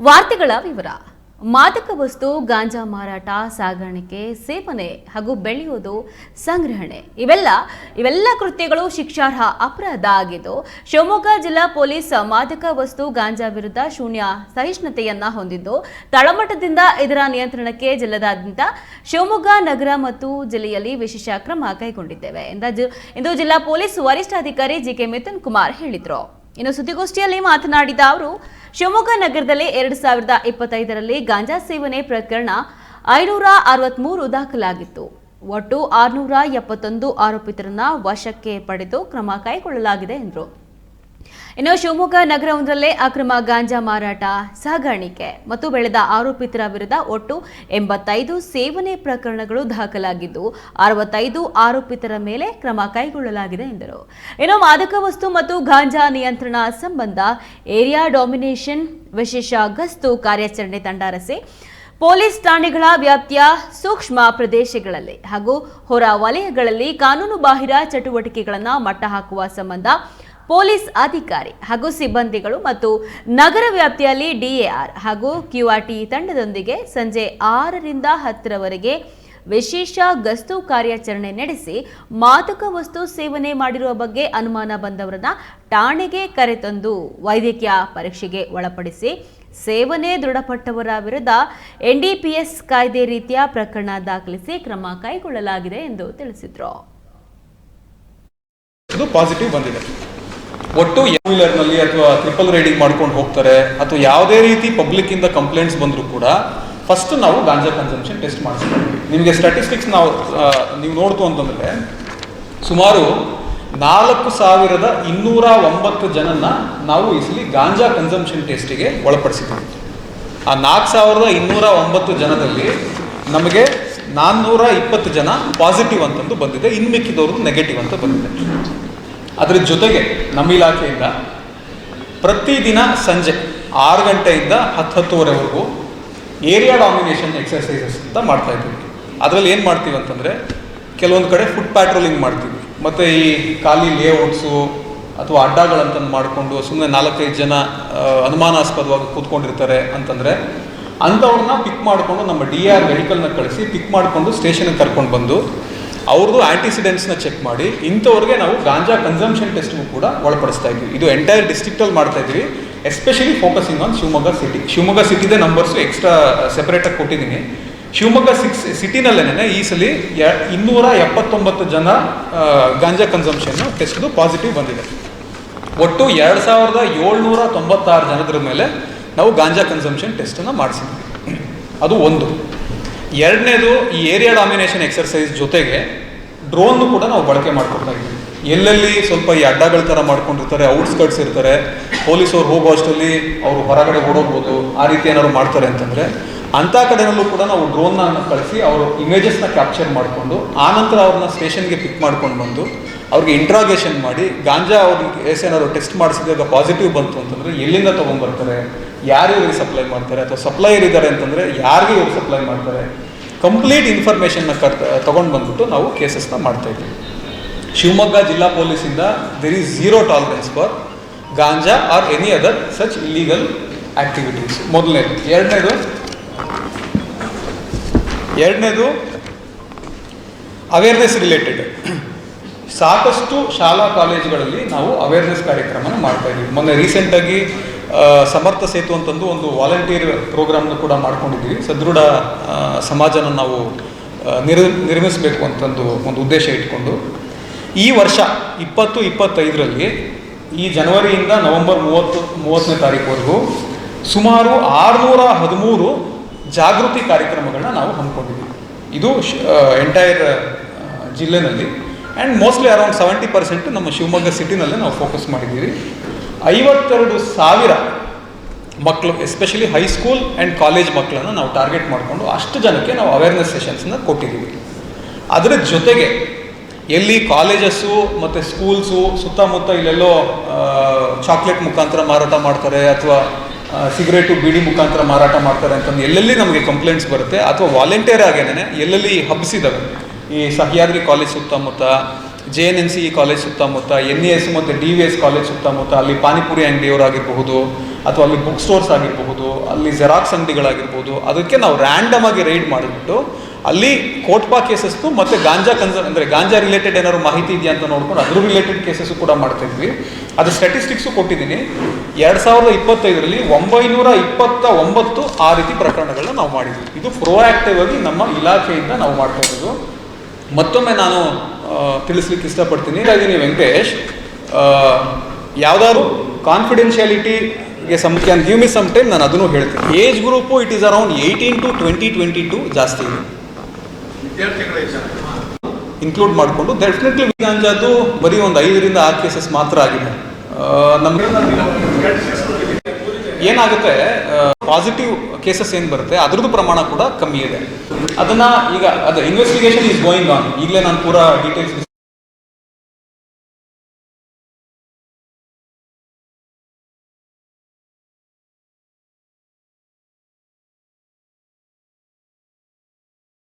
ವಾರ್ತೆಗಳ ವಿವರ. ಮಾದಕ ವಸ್ತು, ಗಾಂಜಾ ಮಾರಾಟ, ಸಾಗಾಣಿಕೆ, ಸೇವನೆ ಹಾಗೂ ಬೆಳೆಯುವುದು ಸಂಗ್ರಹಣೆ. ಇವೆಲ್ಲ ಇವೆಲ್ಲ ಕೃತ್ಯಗಳು ಶಿಕ್ಷಾರ್ಹ ಅಪರಾಧ ಆಗಿದ್ದು, ಶಿವಮೊಗ್ಗ ಜಿಲ್ಲಾ ಪೊಲೀಸ್ ಮಾದಕ ವಸ್ತು, ಗಾಂಜಾ ವಿರುದ್ಧ ಶೂನ್ಯ ಸಹಿಷ್ಣುತೆಯನ್ನ ಹೊಂದಿದ್ದು, ತಳಮಟ್ಟದಿಂದ ಇದರ ನಿಯಂತ್ರಣಕ್ಕೆ ಜಿಲ್ಲೆದಾದ್ಯಂತ ಶಿವಮೊಗ್ಗ ನಗರ ಮತ್ತು ಜಿಲ್ಲೆಯಲ್ಲಿ ವಿಶೇಷ ಕ್ರಮ ಕೈಗೊಂಡಿದ್ದೇವೆ. ಎಂದ ಜಿ- ಜಿಲ್ಲಾ ಪೊಲೀಸ್ ವರಿಷ್ಠಾಧಿಕಾರಿ ಜಿಕೆ ಮಿಥುನ್ ಕುಮಾರ್ ಹೇಳಿದರು. ಇನ್ನು ಸುದ್ದಿಗೋಷ್ಠಿಯಲ್ಲಿ ಮಾತನಾಡಿದ ಅವರು, ಶಿವಮೊಗ್ಗ ನಗರದಲ್ಲಿ ಎರಡು ಸಾವಿರದ ಇಪ್ಪತ್ತೈದರಲ್ಲಿ ಗಾಂಜಾ ಸೇವನೆ ಪ್ರಕರಣ ಐನೂರ ಅರವತ್ಮೂರು ದಾಖಲಾಗಿತ್ತು. ಒಟ್ಟು ಆರುನೂರ ಎಪ್ಪತ್ತೊಂದು ಆರೋಪಿತರನ್ನ ವಶಕ್ಕೆ ಪಡೆದು ಕ್ರಮ ಕೈಗೊಳ್ಳಲಾಗಿದೆ ಎಂದರು. ಇನ್ನು ಶಿವಮೊಗ್ಗ ನಗರವೊಂದರಲ್ಲೇ ಅಕ್ರಮ ಗಾಂಜಾ ಮಾರಾಟ, ಸಾಗಾಣಿಕೆ ಮತ್ತು ಬೆಳೆದ ಆರೋಪಿತರ ವಿರುದ್ಧ ಒಟ್ಟು ಎಂಬತ್ತೈದು ಸೇವನೆ ಪ್ರಕರಣಗಳು ದಾಖಲಾಗಿದ್ದು, ಅರವತ್ತೈದು ಆರೋಪಿತರ ಮೇಲೆ ಕ್ರಮ ಕೈಗೊಳ್ಳಲಾಗಿದೆ ಎಂದರು. ಇನ್ನು ಮಾದಕ ವಸ್ತು ಮತ್ತು ಗಾಂಜಾ ನಿಯಂತ್ರಣ ಸಂಬಂಧ ಏರಿಯಾ ಡಾಮಿನೇಷನ್ ವಿಶೇಷ ಗಸ್ತು ಕಾರ್ಯಾಚರಣೆ ತಂಡ ರಸೆ ಪೊಲೀಸ್ ಠಾಣೆಗಳ ವ್ಯಾಪ್ತಿಯ ಸೂಕ್ಷ್ಮ ಪ್ರದೇಶಗಳಲ್ಲಿ ಹಾಗೂ ಹೊರ ವಲಯಗಳಲ್ಲಿ ಕಾನೂನು ಬಾಹಿರ ಚಟುವಟಿಕೆಗಳನ್ನು ಮಟ್ಟ ಹಾಕುವ ಸಂಬಂಧ ಪೊಲೀಸ್ ಅಧಿಕಾರಿ ಹಾಗೂ ಸಿಬ್ಬಂದಿಗಳು ಮತ್ತು ನಗರ ವ್ಯಾಪ್ತಿಯಲ್ಲಿ ಡಿಎಆರ್ ಹಾಗೂ ಕ್ಯೂಆರ್ಟಿ ತಂಡದೊಂದಿಗೆ ಸಂಜೆ ಆರರಿಂದ ಹತ್ತರವರೆಗೆ ವಿಶೇಷ ಗಸ್ತು ಕಾರ್ಯಾಚರಣೆ ನಡೆಸಿ ಮಾದಕ ವಸ್ತು ಸೇವನೆ ಮಾಡಿರುವ ಬಗ್ಗೆ ಅನುಮಾನ ಬಂದವರನ್ನ ಠಾಣೆಗೆ ಕರೆತಂದು ವೈದ್ಯಕೀಯ ಪರೀಕ್ಷೆಗೆ ಒಳಪಡಿಸಿ ಸೇವನೆ ದೃಢಪಟ್ಟವರ ವಿರುದ್ಧ ಎನ್ಡಿಪಿಎಸ್ ಕಾಯ್ದೆ ರೀತಿಯ ಪ್ರಕರಣ ದಾಖಲಿಸಿ ಕ್ರಮ ಕೈಗೊಳ್ಳಲಾಗಿದೆ ಎಂದು ತಿಳಿಸಿದರು. ಒಟ್ಟು ನಲ್ಲಿ ಅಥವಾ ಟ್ರಿಪಲ್ ರೈಡಿಂಗ್ ಮಾಡ್ಕೊಂಡು ಹೋಗ್ತಾರೆ, ಅಥವಾ ಯಾವುದೇ ರೀತಿ ಪಬ್ಲಿಕ್ ಇಂದ ಕಂಪ್ಲೇಂಟ್ಸ್ ಬಂದರೂ ಕೂಡ ಫಸ್ಟ್ ನಾವು ಗಾಂಜಾ ಕನ್ಸಂಪ್ಷನ್ ಟೆಸ್ಟ್ ಮಾಡಿಸ್ತೀವಿ. ನಿಮಗೆ ಸ್ಟ್ಯಾಟಿಸ್ಟಿಕ್ಸ್ ನಾವು ನೀವು ನೋಡ್ತು ಅಂತಂದರೆ ಸುಮಾರು ನಾಲ್ಕು ಸಾವಿರದ ಇನ್ನೂರ ಒಂಬತ್ತು ಜನನ ನಾವು ಇಸಲಿ ಗಾಂಜಾ ಕನ್ಸಂಪ್ಷನ್ ಟೆಸ್ಟಿಗೆ ಒಳಪಡಿಸಿದ್ದೀವಿ. ಆ ನಾಲ್ಕು ಸಾವಿರದ ಇನ್ನೂರ ಒಂಬತ್ತು ಜನದಲ್ಲಿ ನಮಗೆ ನಾನ್ನೂರ ಇಪ್ಪತ್ತು ಜನ ಪಾಸಿಟಿವ್ ಅಂತಂದು ಬಂದಿದೆ ಇನ್ನು ಮಿಕ್ಕಿದವ್ರದ್ದು ನೆಗೆಟಿವ್ ಅಂತ ಬಂದಿದೆ. ಅದರ ಜೊತೆಗೆ ನಮ್ಮ ಇಲಾಖೆಯಿಂದ ಪ್ರತಿದಿನ ಸಂಜೆ ಆರು ಗಂಟೆಯಿಂದ ಹತ್ತು ಹತ್ತುವರೆವರೆಗೂ ಏರಿಯಾ ಡಾಮಿನೇಷನ್ ಎಕ್ಸರ್ಸೈಸಸ್ ಅಂತ ಮಾಡ್ತಾ ಇದ್ದೀವಿ. ಅದರಲ್ಲಿ ಏನು ಮಾಡ್ತೀವಿ ಅಂತಂದರೆ ಕೆಲವೊಂದು ಕಡೆ ಫುಡ್ ಪ್ಯಾಟ್ರೋಲಿಂಗ್ ಮಾಡ್ತೀವಿ. ಮತ್ತು ಈ ಖಾಲಿ ಲೇಔಟ್ಸು ಅಥವಾ ಅಡ್ಡಗಳಂತಂದು ಮಾಡಿಕೊಂಡು ಸುಮ್ಮನೆ ನಾಲ್ಕೈದು ಜನ ಅನುಮಾನಾಸ್ಪದವಾಗಿ ಕೂತ್ಕೊಂಡಿರ್ತಾರೆ ಅಂತಂದರೆ ಅಂಥವ್ರನ್ನ ಪಿಕ್ ಮಾಡಿಕೊಂಡು ನಮ್ಮ ಡಿ ಆರ್ ವೆಹಿಕಲ್ನ ಕಳಿಸಿ ಪಿಕ್ ಮಾಡಿಕೊಂಡು ಸ್ಟೇಷನ್ಗೆ ಕರ್ಕೊಂಡು ಬಂದು ಅವ್ರದ್ದು ಆಂಟಿಸಿಡೆಂಟ್ಸ್ನ ಚೆಕ್ ಮಾಡಿ, ಇಂಥವ್ರಿಗೆ ನಾವು ಗಾಂಜಾ ಕನ್ಸಂಪ್ಷನ್ ಟೆಸ್ಟ್ಗೂ ಕೂಡ ಒಳಪಡಿಸ್ತಾ ಇದ್ವಿ. ಇದು ಎಂಟೈರ್ ಡಿಸ್ಟ್ರಿಕ್ಟಲ್ಲಿ ಮಾಡ್ತಾ ಇದ್ವಿ. Especially focusing on Shivamogga city Shivamogga ಸಿಟಿದೇ numbers extra ಸೆಪರೇಟಾಗಿ ಕೊಟ್ಟಿದ್ದೀನಿ. ಶಿವಮೊಗ್ಗ ಸಿಕ್ಸ್ ಸಿಟಿನಲ್ಲೇನೆ ಈ ಸಲ ಇನ್ನೂರ ಎಪ್ಪತ್ತೊಂಬತ್ತು ಜನ ಗಾಂಜಾ ಕನ್ಸಂಪ್ಷನ್ ಟೆಸ್ಟ್ದು ಪಾಸಿಟಿವ್ ಬಂದಿದೆ. ಒಟ್ಟು ಎರಡು ಸಾವಿರದ ಏಳ್ನೂರ ತೊಂಬತ್ತಾರು ಜನದ್ರ ಮೇಲೆ ನಾವು ಗಾಂಜಾ ಕನ್ಸಂಪ್ಷನ್ ಟೆಸ್ಟನ್ನು ಮಾಡಿಸಿದ್ವಿ. ಅದು ಒಂದು. ಎರಡನೇದು ಈ ಏರಿಯಾ ಡಾಮಿನೇಷನ್ ಎಕ್ಸರ್ಸೈಸ್ ಜೊತೆಗೆ ಡ್ರೋನ್ ಕೂಡ ನಾವು ಬಳಕೆ ಮಾಡ್ಕೊಳ್ತಾ ಇದ್ದೀವಿ. ಎಲ್ಲೆಲ್ಲಿ ಸ್ವಲ್ಪ ಈ ಅಡ್ಡಗಳ ಥರ ಮಾಡ್ಕೊಂಡಿರ್ತಾರೆ, ಔಟ್ಸ್ಕರ್ಟ್ಸ್ ಇರ್ತಾರೆ, ಪೊಲೀಸವ್ರು ಹೋಗೋ ಅಷ್ಟರಲ್ಲಿ ಅವರು ಹೊರಗಡೆ ಓಡೋಗ್ಬೋದು, ಆ ರೀತಿ ಏನಾದ್ರು ಮಾಡ್ತಾರೆ ಅಂತಂದರೆ ಅಂಥ ಕಡೆನಲ್ಲೂ ಕೂಡ ನಾವು ಡ್ರೋನ್ನ ಕಳಿಸಿ ಅವರು ಇಮೇಜಸ್ನ ಕ್ಯಾಪ್ಚರ್ ಮಾಡಿಕೊಂಡು ಆನಂತರ ಅವ್ರನ್ನ ಸ್ಟೇಷನ್ಗೆ ಪಿಕ್ ಮಾಡ್ಕೊಂಡು ಬಂದು ಅವ್ರಿಗೆ ಇಂಟ್ರಾಗೇಷನ್ ಮಾಡಿ, ಗಾಂಜಾ ಅವ್ರಿಗೆ ಏನಾದ್ರು ಟೆಸ್ಟ್ ಮಾಡಿಸಿದಾಗ ಪಾಸಿಟಿವ್ ಬಂತು ಅಂತಂದರೆ ಎಲ್ಲಿಂದ ತೊಗೊಂಡ್ಬರ್ತಾರೆ ಯಾರು ಇವ್ರಿಗೆ ಸಪ್ಲೈ ಮಾಡ್ತಾರೆ? ಅಥವಾ ಸಪ್ಲೈಯರ್ ಇದ್ದಾರೆ ಅಂತಂದರೆ ಯಾರಿಗೆ ಇವ್ರು ಸಪ್ಲೈ ಮಾಡ್ತಾರೆ? ಕಂಪ್ಲೀಟ್ ಇನ್ಫಾರ್ಮೇಷನ್ನ ಕರ್ ತೊಗೊಂಡು ಬಂದ್ಬಿಟ್ಟು ನಾವು ಕೇಸಸ್ನ ಮಾಡ್ತಾ ಇದ್ದೀವಿ. ಶಿವಮೊಗ್ಗ ಜಿಲ್ಲಾ ಪೊಲೀಸಿಂದ there is zero tolerance for ganja or any other such illegal activities ಮೊದಲನೇದು. ಎರಡನೇದು? ಎರಡನೇದು ಅವೇರ್ನೆಸ್ ರಿಲೇಟೆಡ್ ಸಾಕಷ್ಟು ಶಾಲಾ ಕಾಲೇಜುಗಳಲ್ಲಿ ನಾವು ಅವೇರ್ನೆಸ್ ಕಾರ್ಯಕ್ರಮನ ಮಾಡ್ತಾ ಇದ್ದೀವಿ. ಮೊನ್ನೆ ರೀಸೆಂಟಾಗಿ ಸಮರ್ಥ ಸೇತು ಅಂತಂದು ಒಂದು ವಾಲಂಟಿಯರ್ ಪ್ರೋಗ್ರಾಮ್ನ ಕೂಡ ಮಾಡ್ಕೊಂಡಿದ್ದೀವಿ. ಸದೃಢ ಸಮಾಜನ ನಾವು ನಿರ್ ನಿರ್ಮಿಸಬೇಕು ಅಂತಂದು ಒಂದು ಉದ್ದೇಶ ಇಟ್ಕೊಂಡು. ಈ ವರ್ಷ ಇಪ್ಪತ್ತು ಇಪ್ಪತ್ತೈದರಲ್ಲಿ ಈ ಜನವರಿಯಿಂದ ನವೆಂಬರ್ ಮೂವತ್ತು, ಮೂವತ್ತನೇ ತಾರೀಕುವರೆಗೂ ಸುಮಾರು ಆರುನೂರ ಹದಿಮೂರು ಜಾಗೃತಿ ಕಾರ್ಯಕ್ರಮಗಳನ್ನ ನಾವು ಹಮ್ಮಿಕೊಂಡಿದ್ವಿ ಇದು ಎಂಟೈರ್ ಜಿಲ್ಲೆನಲ್ಲಿ. And mostly around seventy percent ನಮ್ಮ ಶಿವಮೊಗ್ಗ ಸಿಟಿನಲ್ಲೇ ನಾವು ಫೋಕಸ್ ಮಾಡಿದ್ದೀವಿ. ಐವತ್ತೆರಡು ಸಾವಿರ ಮಕ್ಕಳು ಎಸ್ಪೆಷಲಿ ಹೈಸ್ಕೂಲ್ ಆ್ಯಂಡ್ ಕಾಲೇಜ್ ಮಕ್ಕಳನ್ನು ನಾವು ಟಾರ್ಗೆಟ್ ಮಾಡಿಕೊಂಡು ಅಷ್ಟು ಜನಕ್ಕೆ ನಾವು ಅವೇರ್ನೆಸ್ ಸೆಷನ್ಸ್ನ ಕೊಟ್ಟಿದ್ದೀವಿ ಅದರ ಜೊತೆಗೆ ಎಲ್ಲಿ ಕಾಲೇಜಸ್ಸು ಮತ್ತು ಸ್ಕೂಲ್ಸು ಸುತ್ತಮುತ್ತ ಇಲ್ಲೆಲ್ಲೋ ಚಾಕ್ಲೇಟ್ ಮುಖಾಂತರ ಮಾರಾಟ ಮಾಡ್ತಾರೆ ಅಥವಾ ಸಿಗರೇಟು ಬಿಡಿ ಮುಖಾಂತರ ಮಾರಾಟ ಮಾಡ್ತಾರೆ ಅಂತಂದು ಎಲ್ಲೆಲ್ಲಿ ನಮಗೆ ಕಂಪ್ಲೇಂಟ್ಸ್ ಬರುತ್ತೆ ಅಥವಾ ವಾಲಂಟಿಯರ್ ಆಗೇನೆ ಎಲ್ಲೆಲ್ಲಿ ಹಬ್ಸಿದ್ದಾವೆ ಈ ಸಹ್ಯಾದ್ರಿ ಕಾಲೇಜ್ ಸುತ್ತಮುತ್ತ J N N C college ಸುತ್ತಮುತ್ತ ಎನ್ ಎಸ್ ಮತ್ತು ಡಿ ವಿ ಎಸ್ ಕಾಲೇಜ್ ಸುತ್ತಮುತ್ತ, ಅಲ್ಲಿ ಪಾನಿಪುರಿ ಅಂಗಡಿಯವರಾಗಿರಬಹುದು ಅಥವಾ ಅಲ್ಲಿ ಬುಕ್ ಸ್ಟೋರ್ಸ್ ಆಗಿರಬಹುದು, ಅಲ್ಲಿ ಜೆರಾಕ್ಸ್ ಅಂಗಡಿಗಳಾಗಿರ್ಬೋದು ಅದಕ್ಕೆ ನಾವು ರ್ಯಾಂಡಮ್ ಆಗಿ ರೈಡ್ ಮಾಡಿಬಿಟ್ಟು, ಅಲ್ಲಿ ಕೋಟ್ಪಾ ಕೇಸಸ್ಸು ಮತ್ತು ಗಾಂಜಾ ಕನ್ಸರ್ ಅಂದರೆ ಗಾಂಜಾ ರಿಲೇಟೆಡ್ ಏನಾದ್ರು ಮಾಹಿತಿ ಇದೆಯಾ ಅಂತ ನೋಡ್ಕೊಂಡು ಅದ್ರ ರಿಲೇಟೆಡ್ ಕೇಸಸ್ಸು ಕೂಡ ಮಾಡ್ತಾ ಇದ್ವಿ. ಅದು ಸ್ಟ್ಯಾಟಿಸ್ಟಿಕ್ಸು ಕೊಟ್ಟಿದ್ದೀನಿ. ಎರಡು ಸಾವಿರದ ಇಪ್ಪತ್ತೈದರಲ್ಲಿ ಒಂಬೈನೂರ ಇಪ್ಪತ್ತ ಒಂಬತ್ತು ಆ ರೀತಿ ಪ್ರಕರಣಗಳನ್ನ ನಾವು ಮಾಡಿದ್ವಿ. ಇದು ಪ್ರೋಆಕ್ಟಿವ್ ಆಗಿ ನಮ್ಮ ಇಲಾಖೆಯಿಂದ ನಾವು ಮಾಡ್ತಾ ಇರೋದು. ಮತ್ತೊಮ್ಮೆ ನಾನು ತಿಳಿಸ್ಲಿಕ್ಕೆ ಇಷ್ಟಪಡ್ತೀನಿ. ರಜಿನಿ ವೆಂಕಟೇಶ್. ಯಾವ್ದಾದ್ರು ಕಾನ್ಫಿಡೆನ್ಷಿಯಾಲಿಟಿಗೆ some can give me some time ನಾನು ಅದನ್ನು ಹೇಳ್ತೀನಿ. Age group it is around eighteen to twenty twenty to ಜಾಸ್ತಿ ಇದೆ. ಇನ್ಕ್ಲೂಡ್ ಮಾಡಿಕೊಂಡು ಡೆಫಿನೆಟ್ಲಿ ವಿಗಾಂಜಾದು ಬರೀ ಒಂದು ಐದರಿಂದ ಆರು ಕೇಸಸ್ ಮಾತ್ರ ಆಗಿದೆ. ನಮಗೆ ಏನಾಗುತ್ತೆ ಪಾಸಿಟಿವ್ ಕೇಸಸ್ ಏನು ಬರುತ್ತೆ, ಅದ್ರದ್ದು ಪ್ರಮಾಣ ಕೂಡ ಕಮ್ಮಿ ಇದೆ. ಅದನ್ನ ಈಗ, ಅದು ಇನ್ವೆಸ್ಟಿಗೇಷನ್ ಈಸ್ ಗೋಯಿಂಗ್ ಆನ್ ಈಗಲೇ ನಾನು ಪೂರಾ ಡೀಟೇಲ್ಸ್